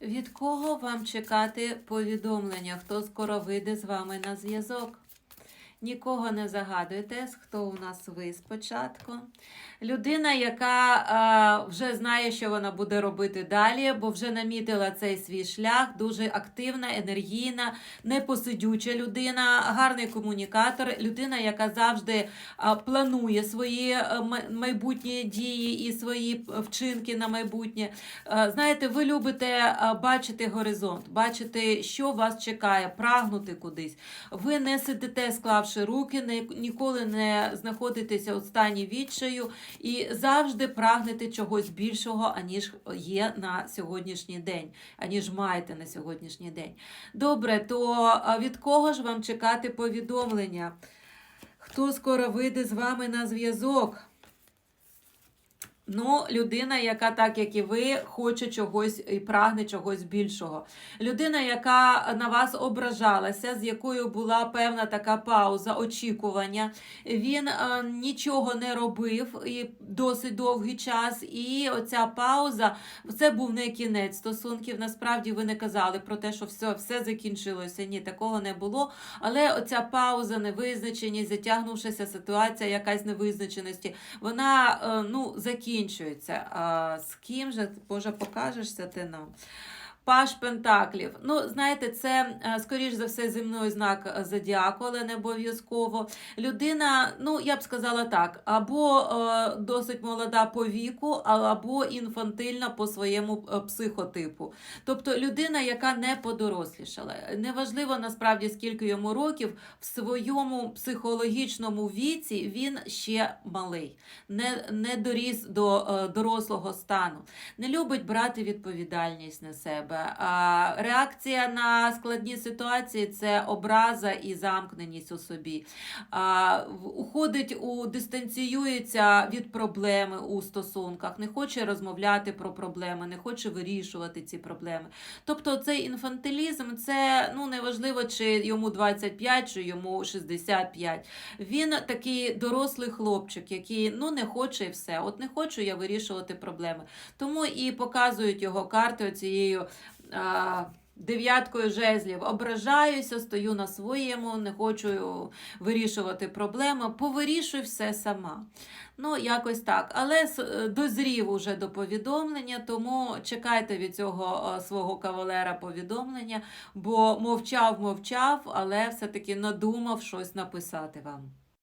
Від кого вам чекати повідомлення? Хто скоро вийде з вами на зв'язок? Нікого не загадуйте, хто у нас ви спочатку. Людина, яка а, вже знає, що вона буде робити далі, бо вже намітила цей свій шлях, дуже активна, енергійна, непосидюча людина, гарний комунікатор, людина, яка завжди а, планує свої а, майбутні дії і свої е, вчинки на майбутнє. Е, Знаєте, ви любите е, бачити горизонт, бачити, що вас чекає, прагнути кудись. Ви не сидите, склавши руки, не, ніколи не знаходитеся у стані відчаю і завжди прагнете чогось більшого, аніж є на сьогоднішній день, аніж маєте на сьогоднішній день. Добре, то від кого ж вам чекати повідомлення? Хто скоро вийде з вами на зв'язок? Ну, людина, яка, так як і ви, хоче чогось і прагне чогось більшого. Людина, яка на вас ображалася, з якою була певна така пауза, очікування. Він е, нічого не робив і досить довгий час. І оця пауза це був не кінець стосунків. Насправді ви не казали про те, що все, все закінчилося. Ні, такого не було. Але оця пауза, невизначеність, затягнувшася ситуація, якась невизначеності, вона е, ну, закінчується. А з ким же, Боже, покажешся ти нам? Паш Пентаклів. Ну, знаєте, це, е, скоріш за все, земний знак е, зодіаку, але не обов'язково. Людина, ну, я б сказала так, або е, досить молода по віку, або інфантильна по своєму психотипу. Тобто людина, яка не подорослішала. Неважливо насправді, скільки йому років, в своєму психологічному віці він ще малий, не, не доріс до дорослого стану, не любить брати відповідальність на себе. А, реакція на складні ситуації це образа і замкненість у собі. Уходить у дистанціюється від проблеми у стосунках, не хоче розмовляти про проблеми, не хоче вирішувати ці проблеми. Тобто цей інфантилізм це ну неважливо, чи йому 25, чи йому 65. Він такий дорослий хлопчик, який ну не хоче все. От не хочу я вирішувати проблеми. Тому і показують його карти оцією. Дев'яткою жезлів ображаюся, стою на своєму, не хочу вирішувати проблеми. Повирішуй все сама. Ну, якось так. Але дозрів уже до повідомлення, тому чекайте від цього е, свого кавалера повідомлення, бо мовчав, мовчав, але все-таки надумав щось написати вам.